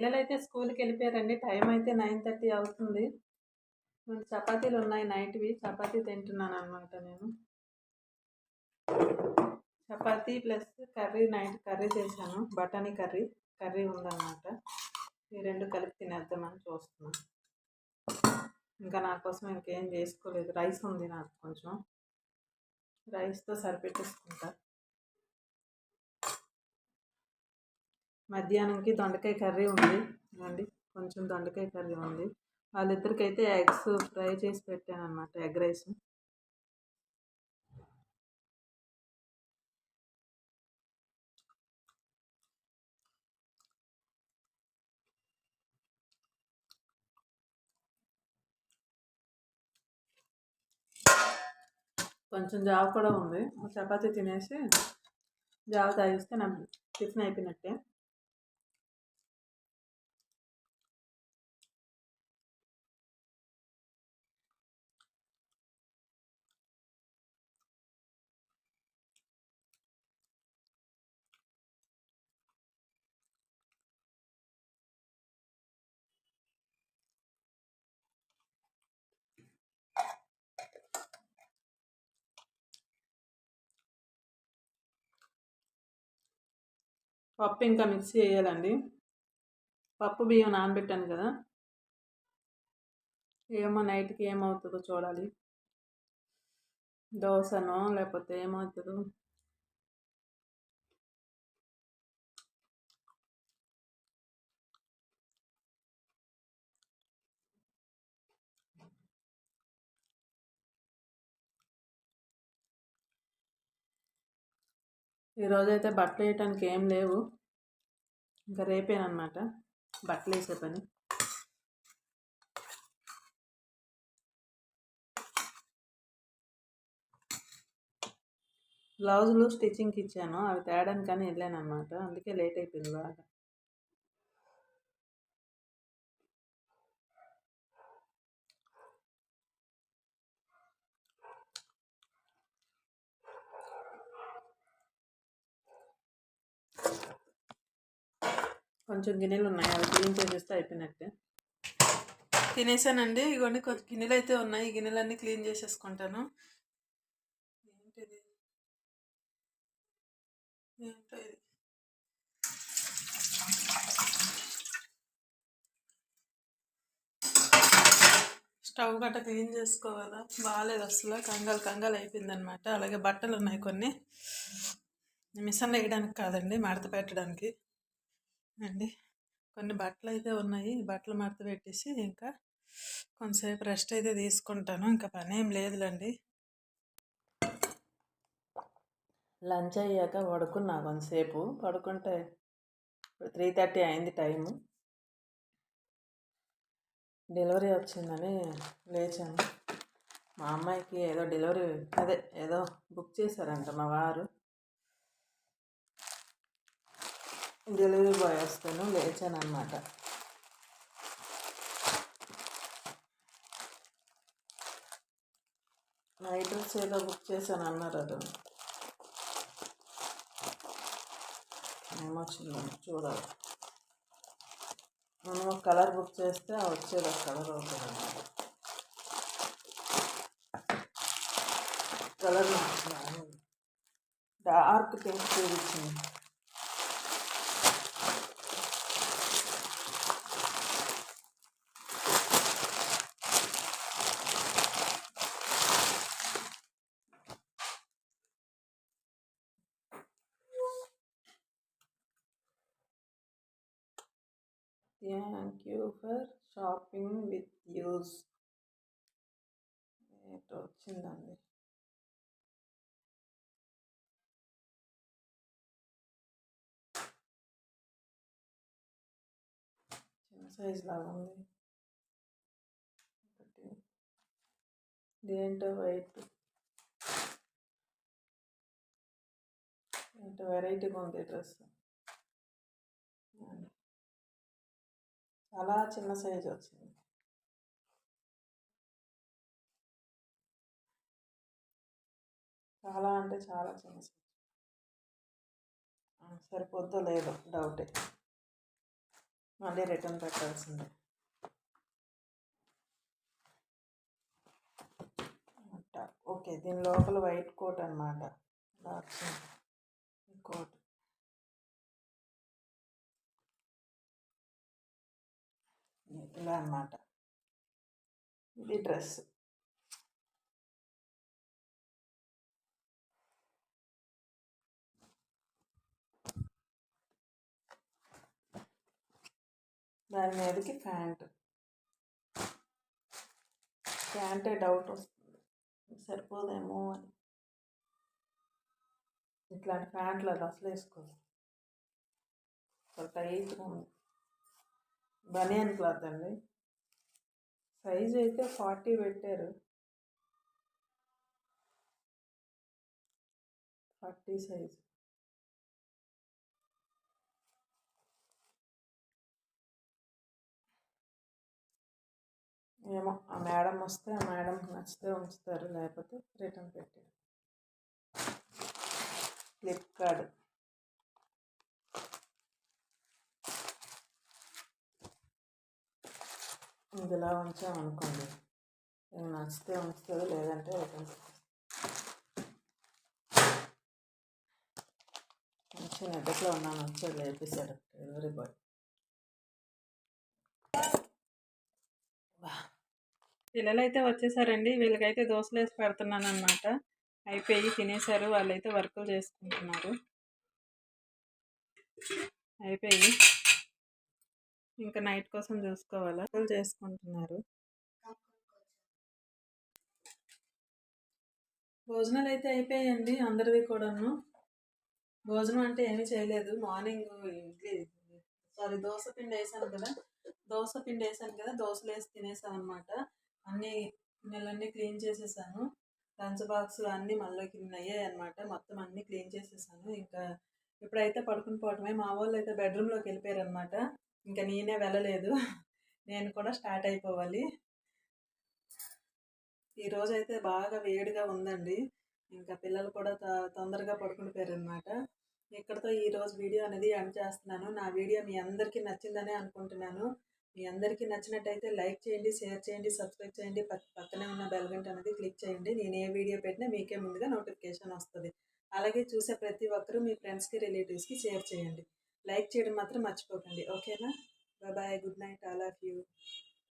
పిల్లలైతే స్కూల్కి వెళ్ళిపోయారండి టైం అయితే నైన్ థర్టీ అవుతుంది. చపాతీలు ఉన్నాయి నైట్వి. చపాతీ తింటున్నాను అనమాట నేను. Chapati plus curry night curry చేశాను. బటానీ కర్రీ కర్రీ ఉందన్నమాట. ఈ రెండు కలిపి తినేద్దామని చూస్తున్నాను ఇంకా నా కోసం ఇంకేం చేసుకోలేదు. రైస్ ఉంది నాకు కొంచెం. రైస్తో సరిపెట్టేసుకుంటా. మధ్యాహ్నంకి దొండకాయ కర్రీ ఉంది. అండి కొంచెం దొండకాయ కర్రీ ఉంది. వాళ్ళిద్దరికైతే ఎగ్స్ ఫ్రై చేసి పెట్టాను అనమాట ఎగ్ రైస్. కొంచెం జావ కూడా ఉంది. చపాతీ తినేసి జావ తాగిస్తే నా టిఫిన్ అయిపోయినట్టే. పప్పు ఇంకా మిక్సీ వేయాలండి పప్పు బియ్యం నానబెట్టాను కదా. ఏమో నైట్కి ఏమవుతుందో చూడాలి. దోశనో లేకపోతే ఏమవుతుందో. ఈరోజైతే బట్టలు వేయటానికి ఏం లేవు. ఇంకా రేపేనమాట బట్టలు వేసే పని. బ్లౌజులు స్టిచ్చింగ్కి ఇచ్చాను అవి తేడానికని వెళ్ళాను అనమాట అందుకే లేట్ అయిపోయింది బాగా. కొంచెం గిన్నెలు ఉన్నాయి. అవి క్లీన్ చేసేస్తే అయిపోయినట్టే. తినేసానండి. ఇవన్నీ కొంచెం గిన్నెలు అయితే ఉన్నాయి. ఈ గిన్నెలన్నీ క్లీన్ చేసేసుకుంటాను. ఏంటిది? ఏంటో ఇది స్టవ్ గట్ట క్లీన్ చేసుకోవాలా? బాగాలేదు అసలు. కంగాలు కంగాలు అయిపోయింది అనమాట అలాగే బట్టలు ఉన్నాయి కొన్ని. మిషన్ వేయడానికి కాదండి మడత పెట్టడానికి. అండి. కొన్ని బట్టలు అయితే ఉన్నాయి. బట్టలు మడత పెట్టేసి ఇంకా కొంతసేపు రెస్ట్ అయితే తీసుకుంటాను. ఇంకా పని ఏం లేదులేండి. లంచ్ అయ్యాక పడుకున్నా కొంతసేపు. పడుకుంటే ఇప్పుడు త్రీ థర్టీ అయింది టైము. డెలివరీ వచ్చిందని లేచాను. మా అమ్మాయికి ఏదో డెలివరీ అదే ఏదో బుక్ చేశారంట మా వారు. డెలివరీ బాయ్ వస్తాను లేచాను అనమాట నైట్ వచ్చేలా ఏదో బుక్ చేశాను అన్నారు అది ఏమొచ్చిందో చూడాలి. మనం ఒక కలర్ బుక్ చేస్తే వచ్చేది ఒక కలర్ అవుతుంది అన్నమాట కలర్ డార్క్ పింక్ చూపించింది thank you for shopping with us ఏంటో వచ్చిందండి. చిన్న సైజ్ లాగా ఉంది. ఒకటి. ఇదేంటో వైట్. ఏంటో వెరైటీగా ఉంది డ్రెస్? చాలా చిన్న సైజు వచ్చింది. చాలా అంటే చాలా చిన్న సైజు. సరిపోద్దో లేదో డౌటే. మళ్ళీ రిటర్న్ పెట్టాల్సిందే. ఓకే దీని లోపల వైట్ కోట్ అనమాట కోట్. ఇలా అన్నమాట. ఇది డ్రెస్. దాని మీదకి ప్యాంట్. ప్యాంటే డౌట్ వస్తుంది. సరిపోదేమో అని. ఇట్లాంటి ప్యాంట్లు అది అసలు వేసుకోవాలి టైట్గా ఉంది. బనియన్ క్లాత్ అండి. సైజ్ అయితే ఫార్టీ పెట్టారు. Forty size. ఏమో ఆ మేడం వస్తే ఆ మేడంకి నచ్చితే ఉంచుతారు లేకపోతే రిటర్న్ పెట్టారు. ఫ్లిప్కార్ట్. ఇందులో ఉంచామనుకోండి. నేను నచ్చితే ఉంచుతుంది లేదంటే రిటర్న్ మంచి నిద్రలో ఉన్నాను వచ్చాడు లేపేశాడు. Delivery boy. పిల్లలు అయితే వచ్చేసారండి. వీళ్ళకైతే దోశలు వేసి పెడుతున్నాను అనమాట అయిపోయి తినేశారు. వాళ్ళైతే వర్కులు చేసుకుంటున్నారు. అయిపోయి ఇంకా నైట్ కోసం చూసుకోవాలా? చేసుకుంటున్నారు. భోజనాలు అయితే అయిపోయాయండి అందరివి కూడాను. భోజనం అంటే ఏమీ చేయలేదు. మార్నింగ్ ఇడ్లీ సారీ దోశ పిండి వేసాను కదా. దోశ పిండి వేసాను కదా. దోశలు వేసి తినేసాను అనమాట అన్నీ గిన్నెలన్నీ క్లీన్ చేసేసాను. లంచ్ బాక్సులు అన్నీ మళ్ళీ కింద అయ్యాయి అనమాట మొత్తం అన్నీ క్లీన్ చేసేసాను. ఇంకా ఇప్పుడైతే పడుకుని పోవటమే. మా వాళ్ళు అయితే బెడ్రూమ్లోకి వెళ్ళిపోయారు అనమాట ఇంకా నేనే వెళ్ళలేదు. నేను కూడా స్టార్ట్ అయిపోవాలి. ఈరోజు అయితే బాగా వేడిగా ఉందండి. ఇంకా పిల్లలు కూడా తొందరగా పడుకుంటుపోయారనమాట పోయారు అనమాట ఇక్కడతో ఈరోజు వీడియో అనేది ఎండ్ చేస్తున్నాను. నా వీడియో మీ అందరికీ నచ్చిందనే అనుకుంటున్నాను. మీ అందరికీ నచ్చినట్టయితే లైక్ చేయండి షేర్ చేయండి సబ్స్క్రైబ్ చేయండి. పక్కనే ఉన్న బెల్ గంట అనేది క్లిక్ చేయండి. నేను ఏ వీడియో పెట్టినా మీకే ముందుగా నోటిఫికేషన్ వస్తుంది. అలాగే చూసే ప్రతి ఒక్కరూ మీ ఫ్రెండ్స్కి రిలేటివ్స్కి షేర్ చేయండి. లైక్ చేయడం మాత్రం మర్చిపోకండి. ఓకేనా? Bye good night. All of you.